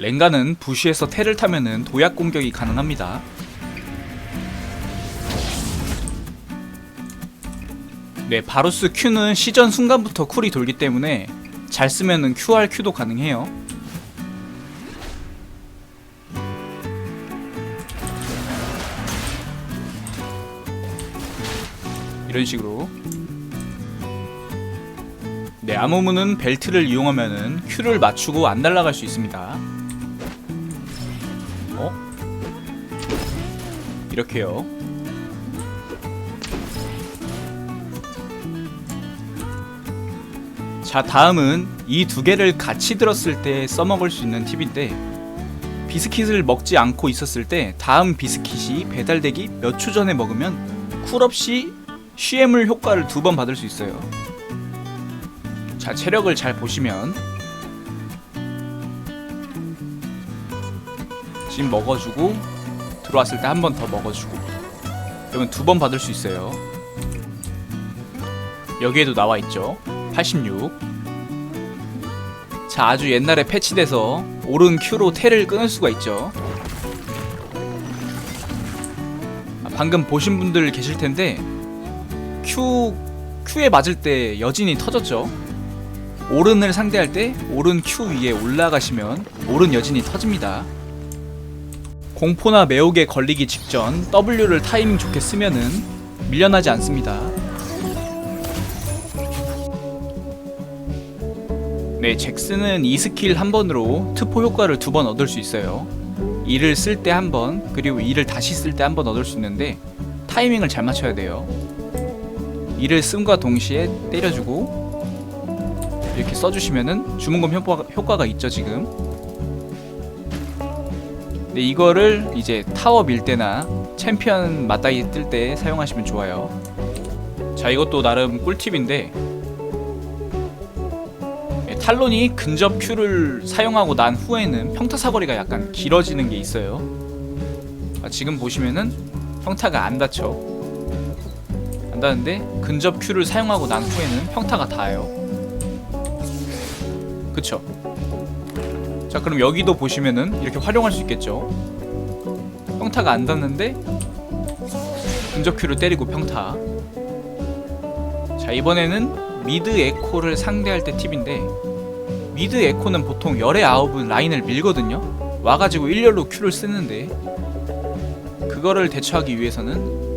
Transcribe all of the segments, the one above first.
랭가는 부시에서 테를 타면은 도약 공격이 가능합니다. 네, 바루스 Q는 시전 순간부터 쿨이 돌기 때문에 잘 쓰면은 QR Q도 가능해요. 이런 식으로 네, 아모무는 벨트를 이용하면은 Q를 맞추고 안 날아갈 수 있습니다. 어? 이렇게요. 자, 다음은 이 두 개를 같이 들었을 때 써먹을 수 있는 팁인데 비스킷을 먹지 않고 있었을 때 다음 비스킷이 배달되기 몇 초 전에 먹으면 쿨 없이 쉬애물 효과를 두 번 받을 수 있어요. 자, 체력을 잘 보시면 지금 먹어주고 들어왔을 때 한 번 더 먹어주고 그러면 두 번 받을 수 있어요. 여기에도 나와 있죠. 86. 자, 아주 옛날에 패치돼서 오른 Q로 텔을 끊을 수가 있죠. 아, 방금 보신 분들 계실 텐데 Q Q에 맞을 때 여진이 터졌죠. 오른을 상대할 때 오른 Q 위에 올라가시면 오른 여진이 터집니다. 공포나 매혹에 걸리기 직전 W를 타이밍 좋게 쓰면은 밀려나지 않습니다. 네, 잭스는 이 스킬 한 번으로 트포 효과를 두 번 얻을 수 있어요. 이를 쓸 때 한 번, 그리고 이를 다시 쓸 때 한 번 얻을 수 있는데 타이밍을 잘 맞춰야 돼요. 이를 쓴과 동시에 때려주고 이렇게 써주시면은 주문금 효과, 효과가 있죠 지금. 네, 이거를 이제 타워 밀 때나 챔피언 맞다이 뜰 때 사용하시면 좋아요. 자, 이것도 나름 꿀팁인데 예, 탈론이 근접 Q를 사용하고 난 후에는 평타 사거리가 약간 길어지는 게 있어요. 아, 지금 보시면은 평타가 안 닿죠. 안 닿는데 근접 Q를 사용하고 난 후에는 평타가 닿아요. 그쵸? 자 그럼 여기도 보시면은 이렇게 활용할 수 있겠죠. 평타가 안 닿는데 근접 Q를 때리고 평타. 자 이번에는 미드 에코를 상대할 때 팁인데 미드 에코는 보통 열의 아홉은 라인을 밀거든요 와가지고 일렬로 Q를 쓰는데 그거를 대처하기 위해서는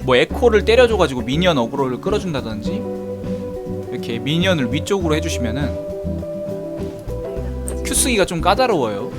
뭐 에코를 때려줘가지고 미니언 어그로를 끌어준다든지 이렇게 미니언을 위쪽으로 해주시면은 Q 쓰기가 좀 까다로워요